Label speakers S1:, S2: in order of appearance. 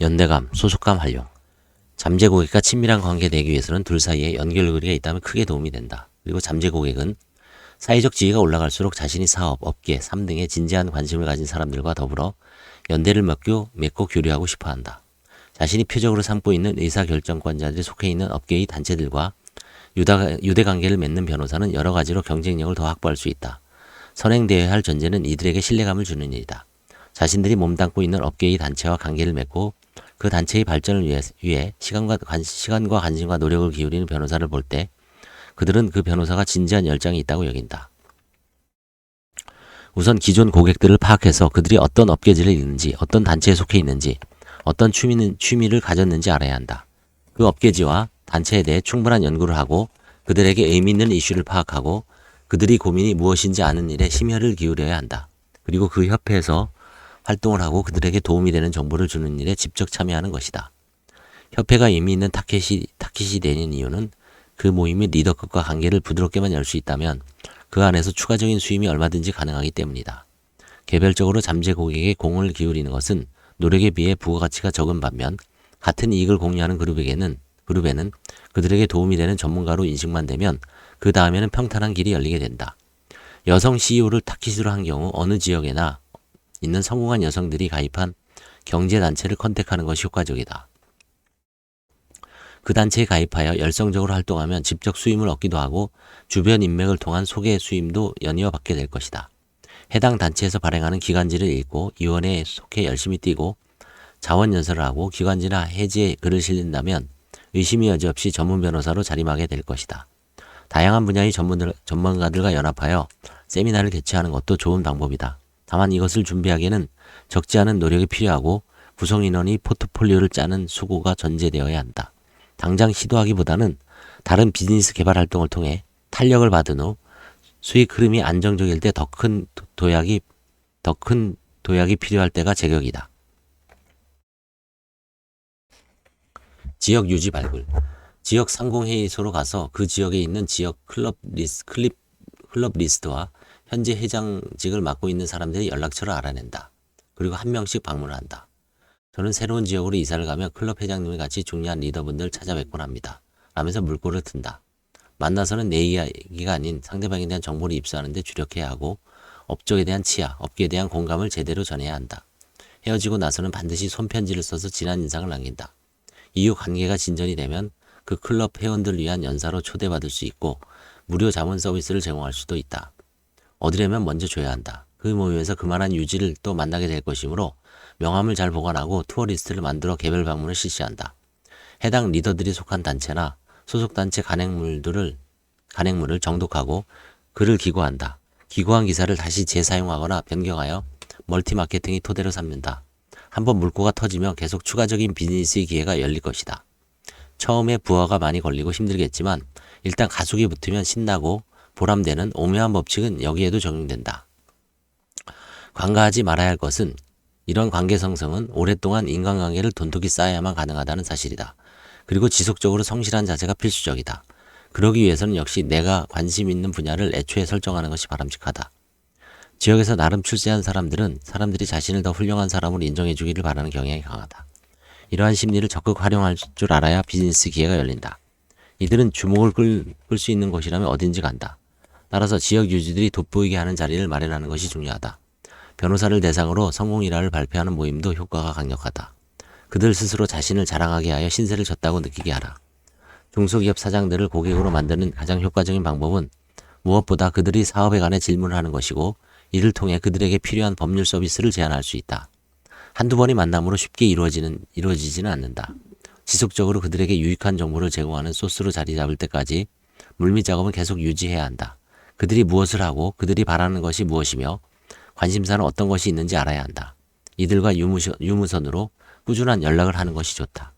S1: 연대감, 소속감 활용. 잠재 고객과 친밀한 관계 내기 위해서는 둘 사이에 연결고리가 있다면 크게 도움이 된다. 그리고 잠재 고객은 사회적 지위가 올라갈수록 자신이 사업, 업계, 삶 등에 진지한 관심을 가진 사람들과 더불어 연대를 맺고, 맺고 교류하고 싶어 한다. 자신이 표적으로 삼고 있는 의사결정권자들이 속해 있는 업계의 단체들과 유다, 유대 관계를 맺는 변호사는 여러 가지로 경쟁력을 더 확보할 수 있다. 선행되어야 할 전제는 이들에게 신뢰감을 주는 일이다. 자신들이 몸담고 있는 업계의 단체와 관계를 맺고 그 단체의 발전을 위해, 위해 시간과, 관, 시간과 관심과 노력을 기울이는 변호사를 볼 때 그들은 그 변호사가 진지한 열정이 있다고 여긴다. 우선 기존 고객들을 파악해서 그들이 어떤 업계지를 있는지, 어떤 단체에 속해 있는지, 어떤 취미는, 취미를 가졌는지 알아야 한다. 그 업계지와 단체에 대해 충분한 연구를 하고 그들에게 의미 있는 이슈를 파악하고 그들이 고민이 무엇인지 아는 일에 심혈을 기울여야 한다. 그리고 그 협회에서 활동을 하고 그들에게 도움이 되는 정보를 주는 일에 직접 참여하는 것이다. 협회가 의미 있는 타켓이, 타켓이 되는 이유는 그 모임의 리더급과 관계를 부드럽게만 열 수 있다면 그 안에서 추가적인 수임이 얼마든지 가능하기 때문이다. 개별적으로 잠재 고객에 공을 기울이는 것은 노력에 비해 부가가치가 적은 반면 같은 이익을 공유하는 그룹에게는 그룹에는 그들에게 도움이 되는 전문가로 인식만 되면 그 다음에는 평탄한 길이 열리게 된다. 여성 CEO를 타깃으로 한 경우 어느 지역에나 있는 성공한 여성들이 가입한 경제단체를 컨택하는 것이 효과적이다. 그 단체에 가입하여 열성적으로 활동하면 직접 수임을 얻기도 하고 주변 인맥을 통한 소개 수임도 연이어 받게 될 것이다. 해당 단체에서 발행하는 기관지를 읽고 위원회에 속해 열심히 뛰고 자원 연설을 하고 기관지나 해지에 글을 실린다면 의심이 여지없이 전문 변호사로 자림하게 될 것이다. 다양한 분야의 전문들, 전문가들과 연합하여 세미나를 개최하는 것도 좋은 방법이다. 다만 이것을 준비하기에는 적지 않은 노력이 필요하고 구성 인원이 포트폴리오를 짜는 수고가 전제되어야 한다. 당장 시도하기보다는 다른 비즈니스 개발 활동을 통해 탄력을 받은 후 수익 흐름이 안정적일 때 더 큰 도약이 더 큰 도약이 필요할 때가 제격이다. 지역 유지 발굴. 지역 상공회의소로 가서 그 지역에 있는 지역 클럽 리스, 클립, 클럽 리스트와 현재 회장직을 맡고 있는 사람들의 연락처를 알아낸다. 그리고 한 명씩 방문을 한다. 저는 새로운 지역으로 이사를 가며 클럽 회장님을 같이 중요한 리더분들 찾아뵙곤 합니다. 라면서 물꼬를 튼다. 만나서는 내 이야기가 아닌 상대방에 대한 정보를 입수하는데 주력해야 하고 업적에 대한 치아, 업계에 대한 공감을 제대로 전해야 한다. 헤어지고 나서는 반드시 손편지를 써서 진한 인상을 남긴다. 이후 관계가 진전이 되면 그 클럽 회원들 위한 연사로 초대받을 수 있고 무료 자문 서비스를 제공할 수도 있다. 얻으려면 먼저 줘야 한다. 그 모임에서 그만한 유지를 또 만나게 될 것이므로 명함을 잘 보관하고 투어 리스트를 만들어 개별 방문을 실시한다. 해당 리더들이 속한 단체나 소속 단체 간행물들을 간행물을 정독하고 글을 기고한다. 기고한 기사를 다시 재사용하거나 변경하여 멀티 마케팅이 토대로 삼는다. 한번 물꼬가 터지면 계속 추가적인 비즈니스의 기회가 열릴 것이다. 처음에 부하가 많이 걸리고 힘들겠지만 일단 가속이 붙으면 신나고 보람되는 오묘한 법칙은 여기에도 적용된다. 관가하지 말아야 할 것은 이런 관계 성성은 오랫동안 인간관계를 돈독히 쌓아야만 가능하다는 사실이다. 그리고 지속적으로 성실한 자세가 필수적이다. 그러기 위해서는 역시 내가 관심 있는 분야를 애초에 설정하는 것이 바람직하다. 지역에서 나름 출세한 사람들은 사람들이 자신을 더 훌륭한 사람으로 인정해 주기를 바라는 경향이 강하다. 이러한 심리를 적극 활용할 줄 알아야 비즈니스 기회가 열린다. 이들은 주목을 끌 수 있는 곳이라면 어딘지 간다. 따라서 지역 유지들이 돋보이게 하는 자리를 마련하는 것이 중요하다. 변호사를 대상으로 성공 일화를 발표하는 모임도 효과가 강력하다. 그들 스스로 자신을 자랑하게 하여 신세를 졌다고 느끼게 하라. 중소기업 사장들을 고객으로 만드는 가장 효과적인 방법은 무엇보다 그들이 사업에 관해 질문을 하는 것이고 이를 통해 그들에게 필요한 법률 서비스를 제안할 수 있다. 한두 번의 만남으로 쉽게 이루어지는, 이루어지지는 않는다. 지속적으로 그들에게 유익한 정보를 제공하는 소스로 자리 잡을 때까지 물밑 작업은 계속 유지해야 한다. 그들이 무엇을 하고 그들이 바라는 것이 무엇이며 관심사는 어떤 것이 있는지 알아야 한다. 이들과 유무선, 유무선으로 꾸준한 연락을 하는 것이 좋다.